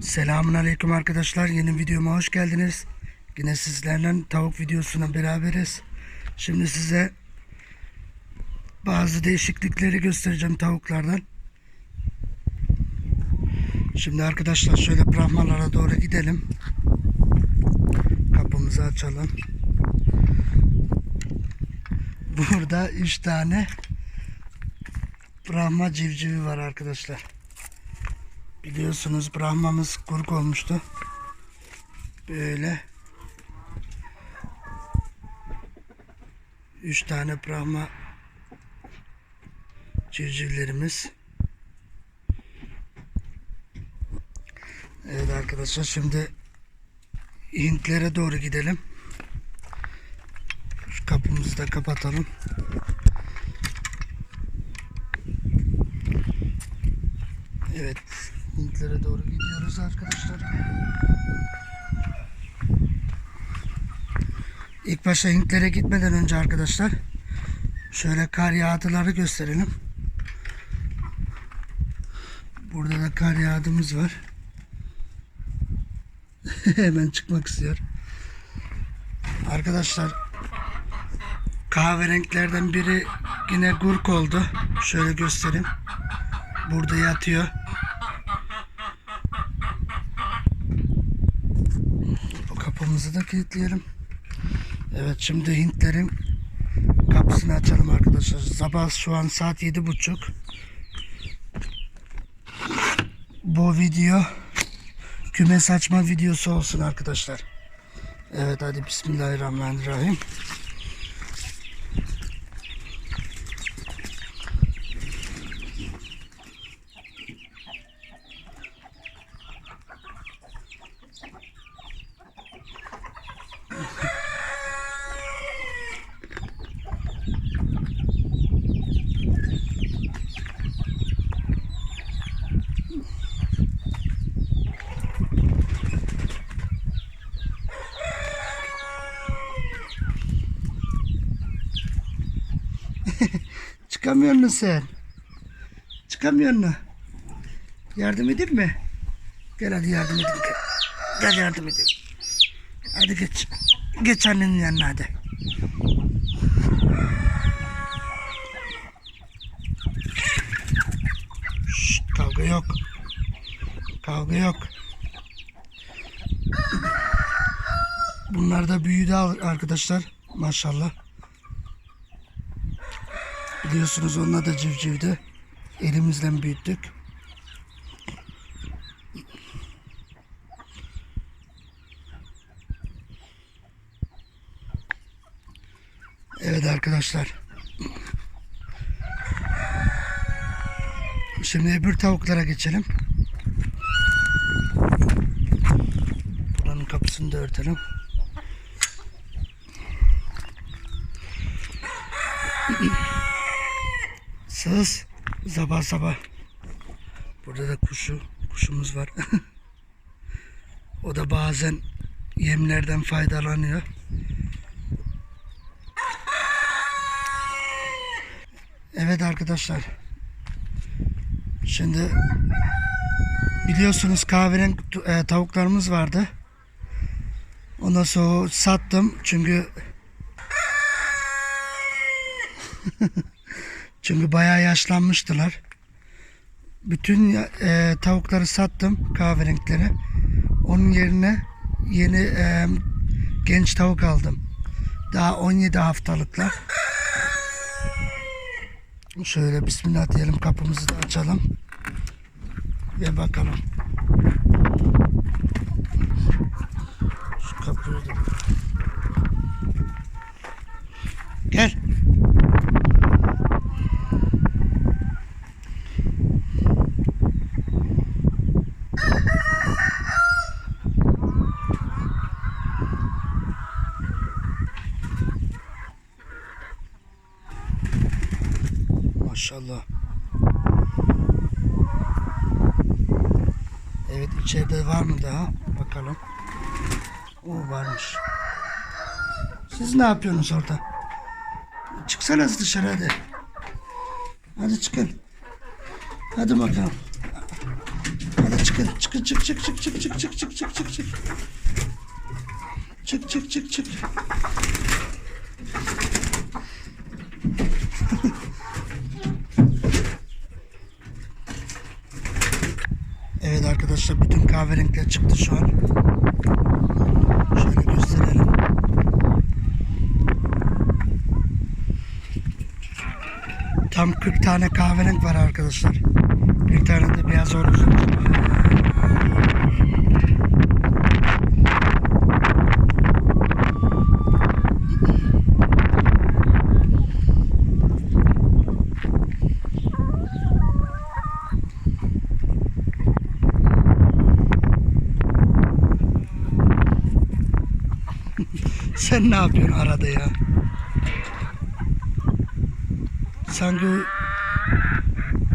Selamun Aleyküm arkadaşlar. Yeni videoma hoş geldiniz. Yine sizlerle tavuk videosuna beraberiz. Şimdi size bazı değişiklikleri göstereceğim tavuklardan. Şimdi arkadaşlar şöyle brahmalara doğru gidelim. Kapımızı açalım. Burada 3 tane Brahma civcivi var arkadaşlar. Biliyorsunuz Brahma'mız kuruk olmuştu. Böyle. Üç tane Brahma civcivlerimiz. Evet arkadaşlar şimdi Hintlere doğru gidelim. Şu kapımızı da kapatalım. Evet, Hintlere doğru gidiyoruz arkadaşlar. İlk başta Hintlere gitmeden önce arkadaşlar şöyle kar yağdıları gösterelim. Burada da kar yağdığımız var. Hemen çıkmak istiyor. Arkadaşlar kahverengilerden biri yine gurk oldu. Şöyle göstereyim. Burada yatıyor. Bu kapımızı da kilitleyelim. Evet şimdi Hintlerin kapısını açalım arkadaşlar. Sabah şu an saat yedi buçuk. Bu video kümes açma videosu olsun arkadaşlar. Evet hadi Bismillahirrahmanirrahim. Çıkamıyor musun sen? Çıkamıyor musun? Yardım edeyim mi? Gel hadi yardım edeyim. Gel, gel yardım edeyim. Hadi geç. Geç annenin yanına hadi. Şşt, kavga yok. Kavga yok. Bunlar da büyüdü arkadaşlar. Maşallah. Biliyorsunuz onlar da civcivdi. Elimizle büyüttük. Evet arkadaşlar. Şimdi öbür tavuklara geçelim. Buranın kapısını da örtelim. Sız sabah sabah. Burada da kuşu, kuşumuz var. o da bazen yemlerden faydalanıyor. Evet arkadaşlar. Şimdi biliyorsunuz kahverengi e, tavuklarımız vardı. Ondan sonra sattım çünkü Çünkü bayağı yaşlanmıştılar. Bütün e, tavukları sattım kahverengileri. Onun yerine yeni e, genç tavuk aldım. Daha 17 haftalıklar. Şöyle bismillah diyelim kapımızı da açalım. Ve bakalım. Şu kapıyı da... Gel. Maşallah. Evet içeride var mı daha? Bakalım. O varmış. Siz ne yapıyorsunuz orada? Çıksanız dışarı hadi. Hadi çıkın. Hadi bakalım. Hadi çıkın. Çıkın çık çık çık çık çık çık çık çık çık çık. Çık çık çık Evet arkadaşlar bütün kahverengiler çıktı şu an. Şöyle gösterelim. Tam 40 tane kahverengi var arkadaşlar. Bir tane de beyaz horoz. Sen ne yapıyorsun arada ya? Sanki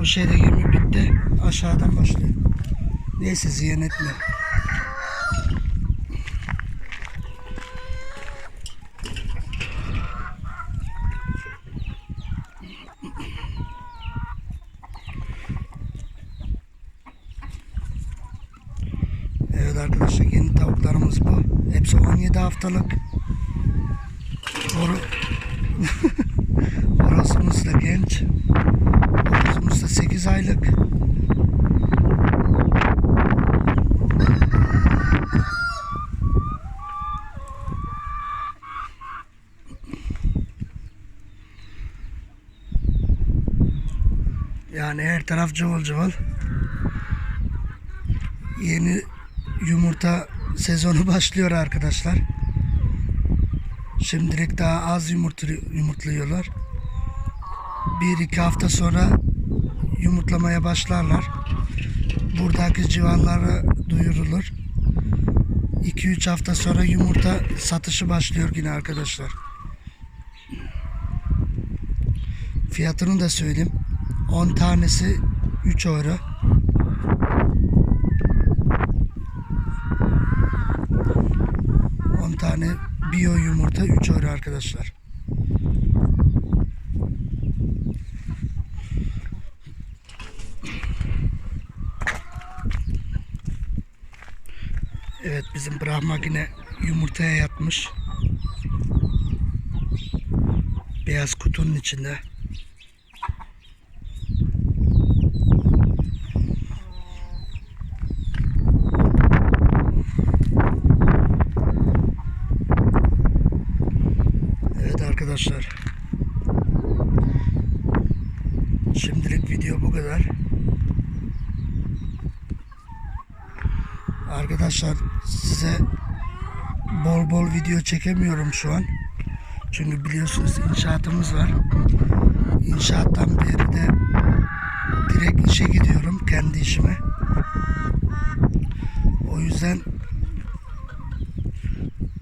o, şeyde gemi bitti. Aşağıdan başlıyor. Neyse ziyan etme. Evet arkadaşlar yeni tavuklarımız bu. Hepsi 17 haftalık. Horo... Horozumuz da genç. Horozumuz da 8 aylık. Yani her taraf cıvıl cıvıl. Yeni yumurta sezonu başlıyor arkadaşlar. Şimdilik daha az yumurta, yumurtluyorlar. Bir iki hafta sonra yumurtlamaya başlarlar. Buradaki civarlara duyurulur. 2-3 hafta sonra yumurta satışı başlıyor yine arkadaşlar. Fiyatını da söyleyeyim. 10 tanesi 3 euro. 10 tane biyo yumurta 3 euro arkadaşlar. Evet bizim Brahma yine yumurtaya yatmış. Beyaz kutunun içinde. Evet arkadaşlar. Şimdilik video bu kadar. Arkadaşlar size bol bol video çekemiyorum şu an. Çünkü biliyorsunuz inşaatımız var. İnşaattan beri de direkt işe gidiyorum kendi işime. O yüzden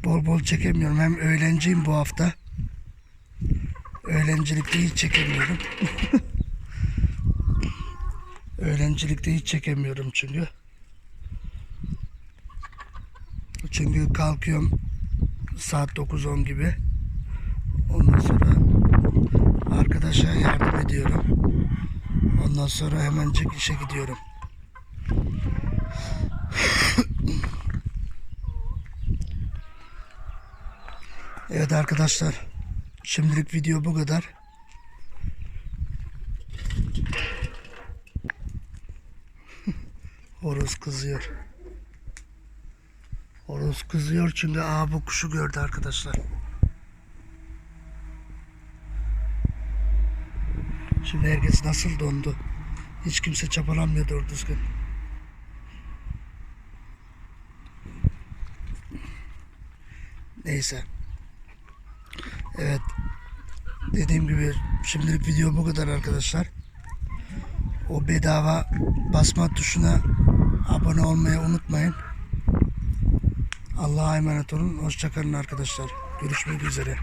bol bol çekemiyorum. Hem öğlenciyim bu hafta. Öğrencilikte hiç çekemiyorum. Öğrencilikte hiç çekemiyorum çünkü. Çünkü kalkıyorum saat 9-10 gibi. Ondan sonra arkadaşa yardım ediyorum. Ondan sonra hemencik işe gidiyorum. Evet arkadaşlar. Şimdilik video bu kadar. Horoz kızıyor. Horoz kızıyor çünkü aa bu kuşu gördü arkadaşlar. Şimdi herkes nasıl dondu. Hiç kimse çapalanmıyor doğru düzgün. Neyse. Evet. Dediğim gibi şimdilik video bu kadar arkadaşlar. O bedava basma tuşuna abone olmayı unutmayın. Allah'a emanet olun. Hoşçakalın arkadaşlar. Görüşmek üzere.